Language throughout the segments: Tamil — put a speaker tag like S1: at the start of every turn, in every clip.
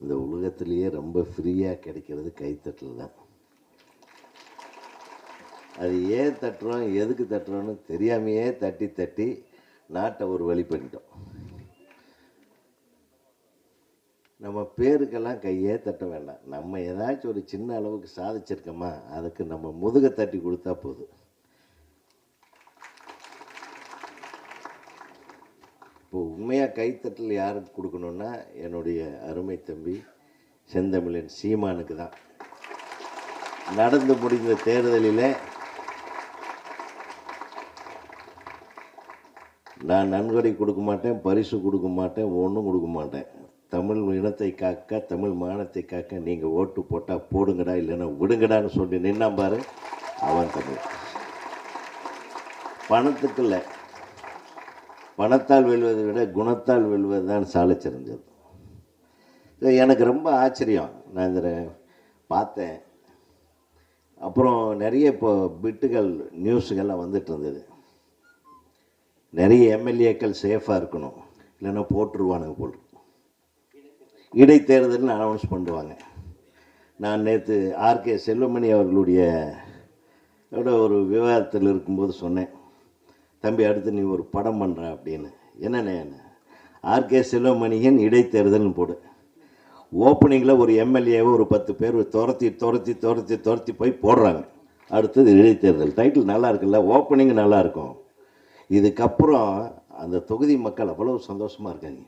S1: இந்த உலகத்திலேயே ரொம்ப ஃப்ரீயாக கிடைக்கிறது கைத்தட்டல் தான். அது ஏன் தட்டுறோம் எதுக்கு தட்டுறோன்னு தெரியாமையே தட்டி தட்டி நாட்டை ஒரு வழி பண்ணிட்டோம். நம்ம பேருக்கெல்லாம் கையே தட்ட வேண்டாம். நம்ம ஏதாச்சும் ஒரு சின்ன அளவுக்கு சாதிச்சிருக்கோமா அதுக்கு நம்ம முதுகை தட்டி கொடுத்தா போதும். இப்போ உண்மையாக கைத்தட்டல் யாருக்கு கொடுக்கணுன்னா என்னுடைய அருமை தம்பி செந்தமிழன் சீமானுக்கு தான். நடந்து முடிந்த தேர்தலில் நான் நன்கொடை கொடுக்க மாட்டேன் பரிசு கொடுக்க மாட்டேன் ஒன்றும் கொடுக்க மாட்டேன். தமிழ் இனத்தை காக்க தமிழ் மானத்தை காக்க நீங்கள் ஓட்டு போட்டால் போடுங்கடா இல்லைன்னா விடுங்கடான்னு சொல்லி நின்னான் பாரு அவன் தமிழ். பணத்துக்கு இல்லை. பணத்தால் வெல்வதை விட குணத்தால் வெல்வது தான் சாலை சிறந்தது. இது எனக்கு ரொம்ப ஆச்சரியம். நான் இந்த பார்த்தேன். அப்புறம் நிறைய இப்போ பிட்டுகள் நியூஸுகள்லாம் வந்துட்டு இருந்தது. நிறைய எம்எல்ஏக்கள் சேஃபாக இருக்கணும். இல்லைன்னா போட்டுருவானுங்க போல் இடைத்தேர்தல்னு அனௌன்ஸ் பண்ணுவாங்க. நான் நேற்று ஆர்கே செல்வமணி அவர்களுடைய ஒரு விவாதத்தில் இருக்கும்போது சொன்னேன். தம்பி அடுத்து நீ ஒரு படம் பண்ணுற அப்படின்னு. என்னண்ணே ஆர்கே செல்வமணியன் இடைத்தேர்தல்னு போடு. ஓப்பனிங்கில் ஒரு எம்எல்ஏவை ஒரு பத்து பேர் துரத்தி துரத்தி துரத்தி துரத்தி போய் போடுறாங்க. அடுத்தது இடைத்தேர்தல். டைட்டில் நல்லா இருக்குல்ல? ஓப்பனிங் நல்லா இருக்கும். இதுக்கப்புறம் அந்த தொகுதி மக்கள் அவ்வளவு சந்தோஷமாக இருக்காங்க.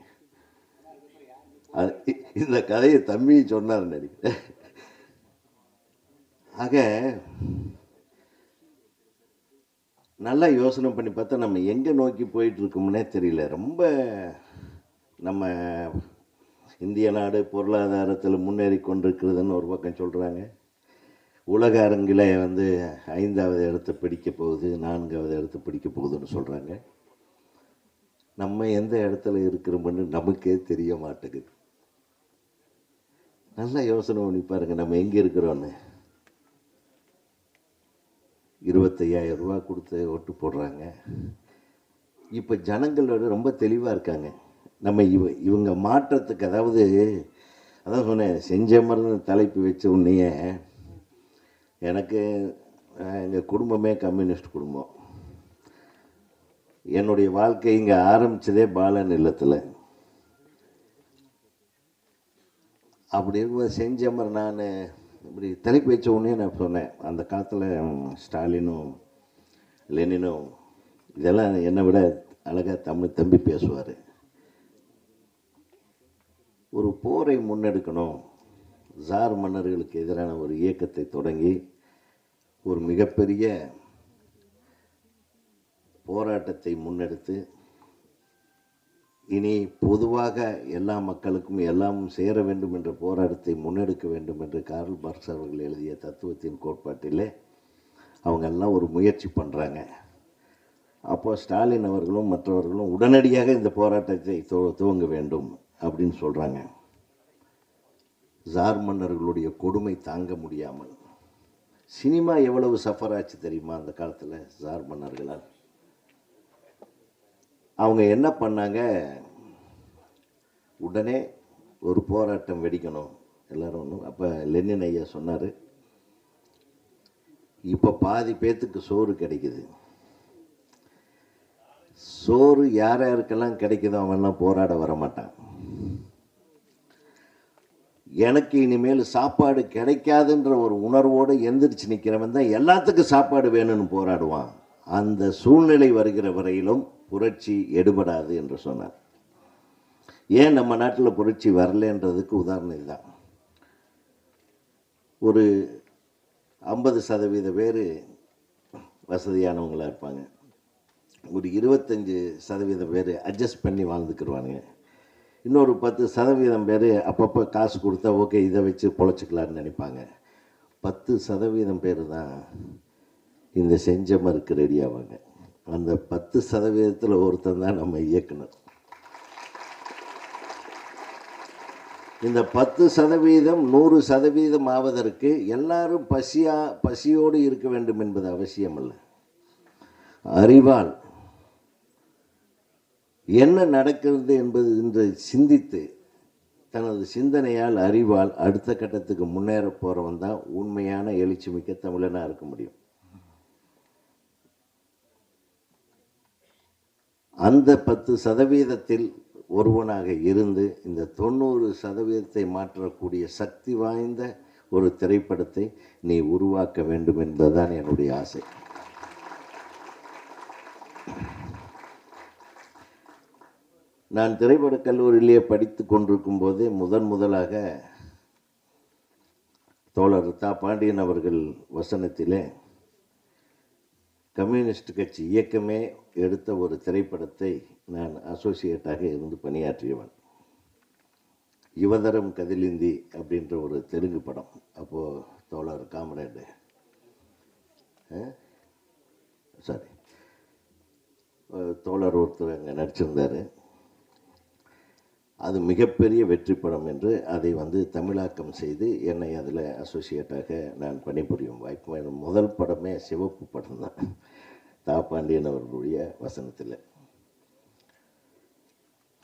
S1: அது இந்த கதையை தம்பி சொன்னார் நினைக்கிறேன். ஆக நல்லா யோசனை பண்ணி பார்த்தா நம்ம எங்கே நோக்கி போயிட்டுருக்கோம்னே தெரியல. ரொம்ப நம்ம இந்திய நாடு பொருளாதாரத்தில் முன்னேறி கொண்டிருக்கிறதுன்னு ஒரு பக்கம் சொல்கிறாங்க உலக அரங்கில் வந்து ஐந்தாவது இடத்த பிடிக்க போகுது நான்காவது இடத்தை பிடிக்க போகுதுன்னு சொல்கிறாங்க நம்ம எந்த இடத்துல இருக்கிறோம்னு நமக்கே தெரிய மாட்டேங்குது. நல்லா யோசனை பண்ணி பாருங்கள் நம்ம எங்கே இருக்கிறோன்னு இருபத்தையாயிரம் ரூபா கொடுத்து ஓட்டு போடுறாங்க. இப்போ ஜனங்களோட ரொம்ப தெளிவாக இருக்காங்க. நம்ம இவ இவங்க மாற்றத்துக்கு அதாவது அதான் சொன்னேன் செஞ்ச மருந்து தலைப்பு வச்ச உடனேயே எனக்கு எங்கள் குடும்பமே கம்யூனிஸ்ட் குடும்பம். என்னுடைய வாழ்க்கை இங்கே ஆரம்பிச்சதே பாலன் இல்லத்தில். அப்படி இருக்கும்போது செஞ்சமர் நான் இப்படி தலைப்பு வச்ச உடனே நான் சொன்னேன் அந்த காலத்தில் ஸ்டாலினும் லெனினும் இதெல்லாம் என்னை விட அழகாக தமிழ் தம்பி பேசுவார். ஒரு போரை முன்னெடுக்கணும். ஜார் மன்னர்களுக்கு எதிரான ஒரு இயக்கத்தை தொடங்கி ஒரு மிகப்பெரிய போராட்டத்தை முன்னெடுத்து இனி பொதுவாக எல்லா மக்களுக்கும் எல்லாம் சேர வேண்டும் என்ற போராட்டத்தை முன்னெடுக்க வேண்டும் என்று கார்ல் மார்க்ஸ் அவர்கள் எழுதிய தத்துவத்தின் கோட்பாட்டிலே அவங்க எல்லாம் ஒரு முயற்சி பண்ணுறாங்க அப்போ ஸ்டாலின் அவர்களும் மற்றவர்களும் உடனடியாக இந்த போராட்டத்தை துவங்க வேண்டும் அப்படின்னு சொல்கிறாங்க ஜார் மன்னர்களுடைய கொடுமை தாங்க முடியாமல். சினிமா எவ்வளவு சஃபர் ஆச்சு தெரியுமா அந்த காலத்தில் ஜார் மன்னர்களால்? அவங்க என்ன பண்ணாங்க? உடனே ஒரு போராட்டம் வெடிக்கணும். எல்லோரும் ஒன்றும் அப்போ லெனின் ஐயா சொன்னார் இப்போ பாதி பேத்துக்கு சோறு கிடைக்குது. சோறு யார் யாருக்கெல்லாம் கிடைக்குதோ அவன்லாம் போராட வர மாட்டான். எனக்கு இனிமேல் சாப்பாடு கிடைக்காதுன்ற ஒரு உணர்வோடு எந்திரிச்சு நிற்கிறவன் தான் எல்லாத்துக்கும் சாப்பாடு வேணும்னு போராடுவான். அந்த சூழ்நிலை வருகிற வரையிலும் புரட்சி எடுபடாது என்று சொன்னார். ஏன் நம்ம நாட்டில் புரட்சி வரலன்றதுக்கு உதாரணம் இதுதான். ஒரு ஐம்பது சதவீத பேர் வசதியானவங்களாக இருப்பாங்க. ஒரு இருபத்தஞ்சி சதவீதம் பேர் அட்ஜஸ்ட் பண்ணி வாழ்ந்துக்கிடுவானுங்க இன்னொரு பத்து சதவீதம் பேர் அப்பப்போ காசு கொடுத்தா ஓகே இதை வச்சு பொழைச்சிக்கலான்னு நினைப்பாங்க. பத்து சதவீதம் பேர் தான் இந்த செஞ்சமருக்கு ரெடி ஆவாங்க. அந்த பத்து சதவீதத்தில் ஒருத்தன் தான் நம்ம இயக்குனர். இந்த பத்து சதவீதம் நூறு சதவீதம் ஆவதற்கு எல்லாரும் பசியா பசியோடு இருக்க வேண்டும் என்பது அவசியம் அல்ல அறிவால் என்ன நடக்கிறது என்பது என்று சிந்தித்து தனது சிந்தனையால் அறிவால் அடுத்த கட்டத்துக்கு முன்னேற போகிறவன் தான் உண்மையான எழுச்சி மிக்க தமிழனாக இருக்க முடியும். அந்த பத்து சதவீதத்தில் ஒருவனாக இருந்து இந்த தொண்ணூறு சதவீதத்தை மாற்றக்கூடிய சக்தி வாய்ந்த ஒரு திரைப்படத்தை நீ உருவாக்க வேண்டும் என்பதுதான் என்னுடைய ஆசை. நான் திரைப்படக் கல்லூரியிலேயே படித்து கொண்டிருக்கும் போதே முதன் முதலாக தோழர் தா பாண்டியன் அவர்கள் வசனத்திலே கம்யூனிஸ்ட் கட்சி இயக்கமே எடுத்த ஒரு திரைப்படத்தை நான் அசோசியேட்டாக இருந்து பணியாற்றியவன். யுவதரம் கதிலிந்தி அப்படின்ற ஒரு தெலுங்கு படம். அப்போது தோழர் காமரேடு. சாரி தோழர் ஒருத்தர் அங்கே நடிச்சிருந்தார். அது மிகப்பெரிய வெற்றி படம் என்று அதை வந்து தமிழாக்கம் செய்து என்னை அதில் அசோசியேட்டாக நான் பணிபுரியும் வாய்ப்பு. முதல் படமே சிவப்பு படம் தான். தா. பாண்டியன் அவர்களுடைய வசனத்தில்.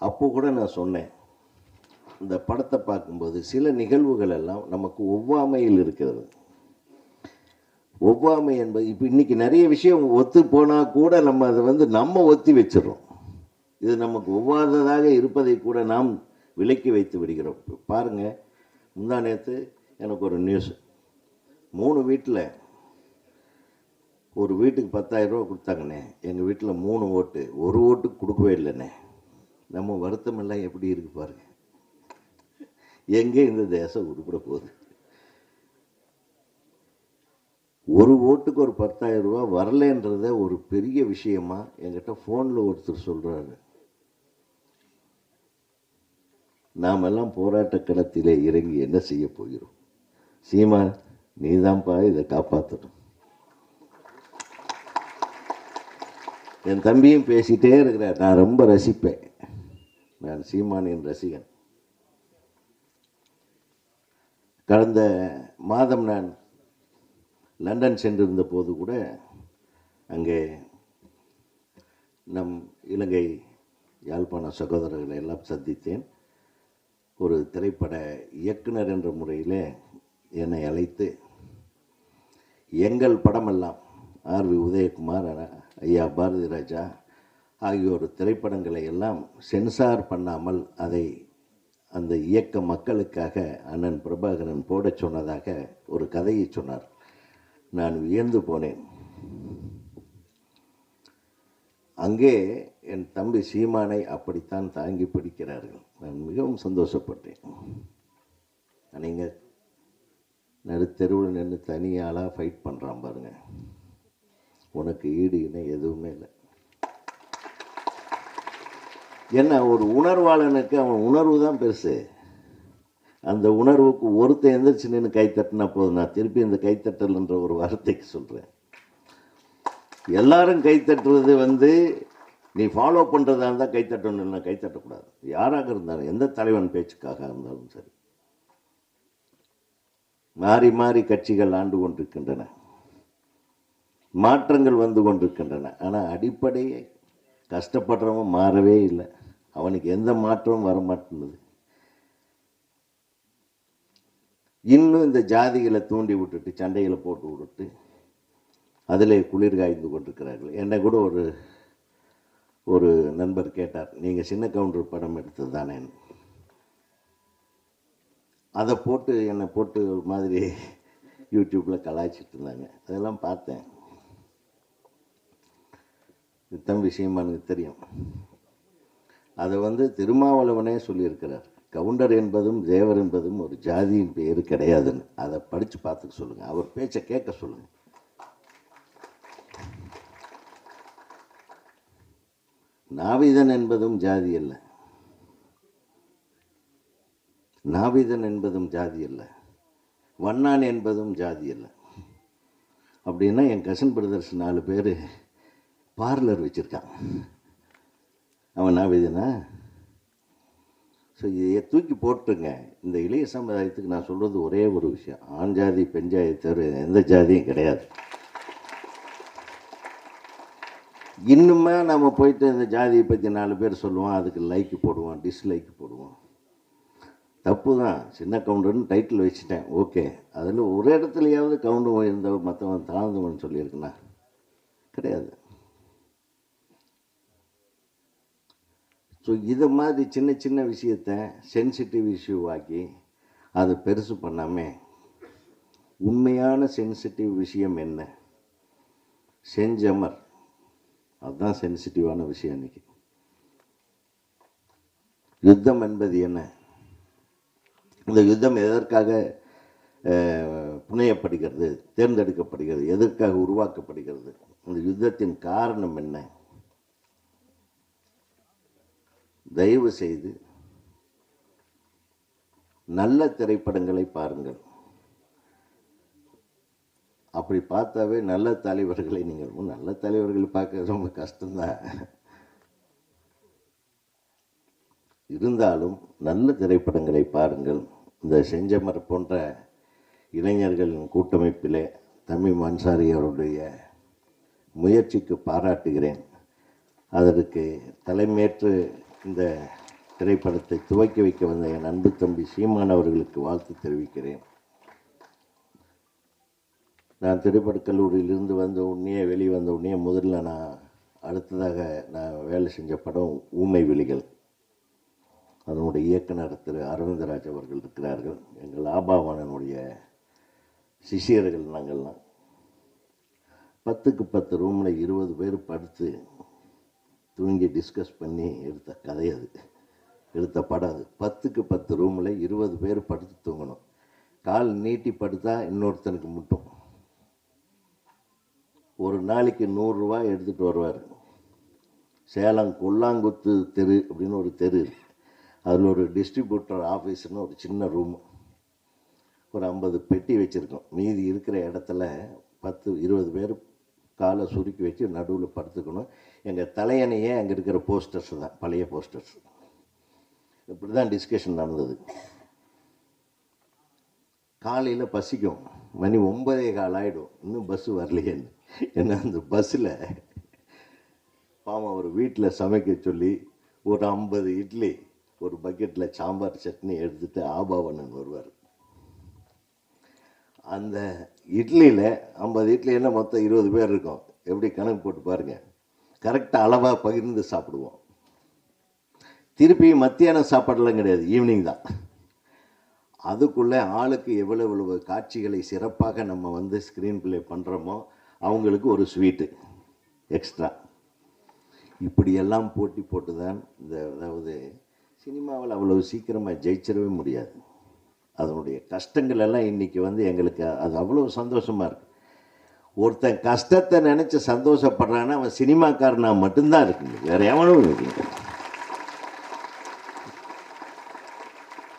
S1: அப்போ கூட நான் சொன்னேன் இந்த படத்தை பார்க்கும்போது சில நிகழ்வுகள் எல்லாம் நமக்கு ஒவ்வாமையில் இருக்கிறது. ஒவ்வாமை என்பது இப்போ இன்றைக்கி நிறைய விஷயம் ஒத்து போனால் கூட நம்ம அதை வந்து நம்ம ஒத்தி வச்சிடறோம். இது நமக்கு ஒவ்வாததாக இருப்பதை கூட நாம் விலக்கி வைத்து விடுகிறோம். பாருங்கள் பாருங்க முந்தா நேற்று எனக்கு ஒரு நியூஸ் மூணு வீட்டில் ஒரு வீட்டுக்கு பத்தாயிரம் கொடுத்தாங்கண்ணே. எங்கள் வீட்டில் மூணு ஓட்டு. ஒரு ஓட்டுக்கு கொடுக்கவே இல்லைண்ணே. நம்ம வருத்தம் எல்லாம் எப்படி இருக்கு பாருங்க. எங்கே இந்த தேசம் உருப்பிட போகுது? ஒரு ஓட்டுக்கு ஒரு பத்தாயிரம் ரூபா வரலன்றத ஒரு பெரிய விஷயமா என்கிட்ட ஃபோனில் ஒருத்தர் சொல்கிறாரு நாம் எல்லாம் போராட்ட களத்திலே இறங்கி என்ன செய்ய போகிறோம்? சீமா நீதான்ப்பா இதை காப்பாற்றணும் என் தம்பியும் பேசிகிட்டே இருக்கிறார். நான் ரொம்ப ரசிப்பேன். நான் சீமானின் ரசிகன். கடந்த மாதம் நான் லண்டன் சென்றிருந்த போது கூட அங்கே நம் இலங்கை யாழ்ப்பாண சகோதரர்களை எல்லாம் சந்தித்தேன். ஒரு திரைப்பட இயக்குனர் என்ற முறையில் என்னை அழைத்து எங்கள் படமெல்லாம் ஆர். வி. உதயகுமார் ஐயா பாரதி ராஜா ஆகியோர் திரைப்படங்களை எல்லாம் சென்சார் பண்ணாமல் அதை அந்த இயக்க மக்களுக்காக அண்ணன் பிரபாகரன் போடச் சொன்னதாக ஒரு கதையை சொன்னார். நான் வியந்து போனேன். அங்கே என் தம்பி சீமானை அப்படித்தான் தாங்கி பிடிக்கிறார்கள். நான் மிகவும் சந்தோஷப்பட்டேன். நீங்கள் நடுத்தெருவில் நின்று தனியாளாக ஃபைட் பண்ணுறான் பாருங்க. உனக்கு ஈடு இணை எதுவுமே இல்லை. என்ன ஒரு உணர்வாளனுக்கு அவன் உணர்வு தான் பெருசு. அந்த உணர்வுக்கு ஒருத்தன் எந்திரிச்சு நின்று கைத்தட்டினா போதும். நான் திருப்பி இந்த கைத்தட்டல்ன்ற ஒரு வார்த்தைக்கு சொல்கிறேன் எல்லாரும் கைத்தட்டுறது வந்து நீ ஃபாலோ பண்ணுறதா இருந்தால் கைத்தட்டணும் இல்லை யாராக இருந்தாலும் எந்த தலைவன் பேச்சுக்காக இருந்தாலும் சரி. மாறி மாறி கட்சிகள் ஆண்டு கொண்டிருக்கின்றன. மாற்றங்கள் வந்து கொண்டிருக்கின்றன. ஆனால் அடிப்படையே கஷ்டப்படுறவன் மாறவே இல்லை. அவனுக்கு எந்த மாற்றமும் வரமாட்டேங்குது. இன்னும் இந்த ஜாதிகளை தூண்டி விட்டுட்டு சண்டைகளை போட்டு விட்டுட்டு அதில் குளிர் காய்ந்து கொண்டிருக்கிறார்கள். என்னை கூட ஒரு ஒரு நண்பர் கேட்டார் நீங்கள் சின்ன கவுண்டர் படம் எடுத்தது தானே? அதை போட்டு என்னை போட்டு ஒரு மாதிரி யூடியூப்பில் கலாய்ச்சிட்டு இருந்தாங்க. அதெல்லாம் பார்த்தேன். இதுதான் விஷயம் எனக்கு தெரியும். அதை வந்து திருமாவளவனே சொல்லியிருக்கிறார். கவுண்டர் என்பதும் தேவர் என்பதும் ஒரு ஜாதியின் பேர் கிடையாதுன்னு. அதை படித்து பார்த்துக்க சொல்லுங்கள் அவர் பேச்சை கேட்க சொல்லுங்கள் நாவிதன் என்பதும் ஜாதி அல்ல. நாவிதன் என்பதும் ஜாதி அல்ல. வண்ணான் என்பதும் ஜாதி அல்ல. அப்படின்னா என் கசன் பிரதர்ஸ் நாலு பேர் பார்லர் வச்சுருக்கான் அவன் நாவிதனா? ஸோ இதை தூக்கி போட்டுருங்க. இந்த இளைய சமுதாயத்துக்கு நான் சொல்கிறது ஒரே ஒரு விஷயம். ஆண் ஜாதி பெண் ஜாதி தவிர எந்த ஜாதியும் கிடையாது. இன்னுமே நம்ம போயிட்டு இந்த ஜாதியை பற்றி நாலு பேர் சொல்லுவோம் அதுக்கு லைக் போடுவோம் டிஸ்லைக் போடுவோம். தப்பு தான் சின்ன கவுண்டர்னு டைட்டில் வச்சுட்டேன். ஓகே அதில் ஒரு இடத்துலையாவது கவுண்டர் இருந்த மற்றவன் தாழ்ந்தவன் சொல்லியிருக்குண்ணா கிடையாது. ஸோ இதை மாதிரி சின்ன சின்ன விஷயத்த சென்சிட்டிவ் இஷ்யூவாக்கி அதை பெருசு பண்ணாமல் உண்மையான சென்சிட்டிவ் விஷயம் என்ன? செஞ்சமர். அதுதான் சென்சிட்டிவான விஷயம் இன்னைக்கு. யுத்தம் என்பது என்ன? இந்த யுத்தம் எதற்காக புனையப்படுகிறது தேர்ந்தெடுக்கப்படுகிறது எதற்காக உருவாக்கப்படுகிறது? இந்த யுத்தத்தின் காரணம் என்ன? தயவு செய்து நல்ல திரைப்படங்களை பாருங்கள். அப்படி பார்த்தாவே நல்ல தலைவர்களை நீங்கள் நல்ல தலைவர்களை பார்க்க ரொம்ப கஷ்டம்தான். இருந்தாலும் நல்ல திரைப்படங்களை பாருங்கள். இந்த செஞ்சமர் போன்ற இளைஞர்களின் கூட்டமைப்பிலே தமிழ் மன்சாரி அவருடைய முயற்சிக்கு பாராட்டுகிறேன். அதற்கு தலைமையேற்று இந்த திரைப்படத்தை துவக்கி வைக்க வந்த என் அன்பு தம்பி சீமான் அவர்களுக்கு வாழ்த்து தெரிவிக்கிறேன். நான் திரைப்படக் கல்லூரியிலிருந்து வந்த உடனே வெளியே வந்த உடனே முதல்ல நான் அடுத்ததாக நான் வேலை செஞ்ச படம் ஊமை விழிகள். அதனுடைய இயக்குனர் திரு அரவிந்தராஜ் அவர்கள் இருக்கிறார்கள். எங்கள் ஆபாவானனுடைய சிஷியர்கள் நாங்கள்லாம். பத்துக்கு பத்து ரூமில் இருபது பேர் படுத்து தூங்கி டிஸ்கஸ் பண்ணி எடுத்த கதை அது. எடுத்த படம் அது. பத்துக்கு பத்து ரூமில் இருபது பேர் படுத்து தூங்கணும். கால் நீட்டி படுத்தா இன்னொருத்தனுக்கு முட்டும். ஒரு நாளைக்கு நூறுரூவா எடுத்துகிட்டு வருவார். சேலம் கொல்லாங்குத்து தெரு அப்படின்னு ஒரு தெரு அதில் ஒரு டிஸ்ட்ரிபியூட்டர் ஆஃபீஸ்னு ஒரு சின்ன ரூம் ஒரு ஐம்பது பெட்டி வச்சுருக்கோம். மீதி இருக்கிற இடத்துல பத்து இருபது பேர் காலை சுருக்கி வச்சு நடுவில் படுத்துக்கணும். எங்கள் தலையணையே அங்கே இருக்கிற போஸ்டர்ஸ் தான் பழைய போஸ்டர்ஸ் இப்படி தான் டிஸ்கஷன் நடந்தது. காலையில் பசிக்கும். மணி ஒன்பதே கால் ஆகிடும் இன்னும் பஸ்ஸு வரலையேன்னு. என்ன அந்த பஸ்ஸில் பாவம் அவர் வீட்டில் சமைக்க சொல்லி ஒரு ஐம்பது இட்லி ஒரு பக்கெட்டில் சாம்பார் சட்னி எடுத்துட்டு ஆபாவண்ணன் வருவார். அந்த இட்லியில் ஐம்பது இட்லின்னா மொத்தம் இருபது பேர் இருக்கும். எப்படி கணக்கு போட்டு பாருங்கள் கரெக்டாக அளவாக பகிர்ந்து சாப்பிடுவோம். திருப்பி மத்தியானம் சாப்பாடெல்லாம் கிடையாது ஈவினிங் தான். அதுக்குள்ளே ஆளுக்கு எவ்வளோ எவ்வளவு காட்சிகளை சிறப்பாக நம்ம வந்து ஸ்க்ரீன் பிளே பண்ணுறோமோ அவங்களுக்கு ஒரு ஸ்வீட்டு எக்ஸ்ட்ரா இப்படியெல்லாம் போட்டி போட்டு தான் இந்த அதாவது சினிமாவில் அவ்வளவு சீக்கிரமாக ஜெயிச்சிடவே முடியாது. அதனுடைய கஷ்டங்கள் எல்லாம் இன்றைக்கி வந்து எங்களுக்கு அது அவ்வளோ சந்தோஷமாக இருக்குது ஒருத்தன் கஷ்டத்தை நினச்சி சந்தோஷப்படுறான்னா அவன் சினிமாக்காரனா மட்டும்தான் இருக்குங்க வேறு எவனும் இருக்குங்க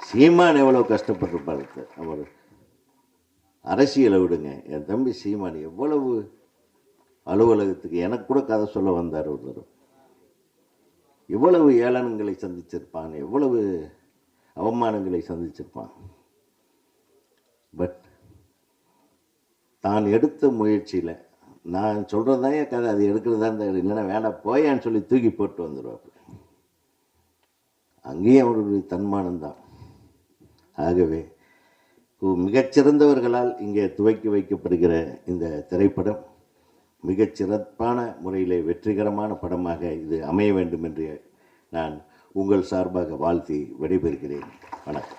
S1: சீமான் எவ்வளோ கஷ்டப்பட்டிருப்பாரு அவர். அரசியலை விடுங்க. என் தம்பி சீமான் எவ்வளவு அலுவலகத்துக்கு எனக்கு கூட கதை சொல்ல வந்தார் ஒரு எவ்வளவு ஏளனங்களை சந்திச்சிருப்பான் எவ்வளவு அவமானங்களை சந்திச்சிருப்பான். பட் தான் எடுத்த முயற்சியில் நான் சொல்கிறது தான் என் கதை அது எடுக்கிறது தான் இந்த இல்லைன்னா வேண்டாம் போயான்னு சொல்லி தூக்கி போட்டு வந்துடுவாப்பு அங்கேயும் அவருடைய தன்மானம் தான் ஆகவே மிகச்சிறந்தவர்களால் இங்கே துவக்கி வைக்கப்படுகிற இந்த திரைப்படம் மிகச்சிறப்பான முறையில் வெற்றிகரமான படமாக இது அமைய வேண்டும் என்று நான் உங்கள் சார்பாக வாழ்த்தி விடைபெறுகிறேன். வணக்கம்.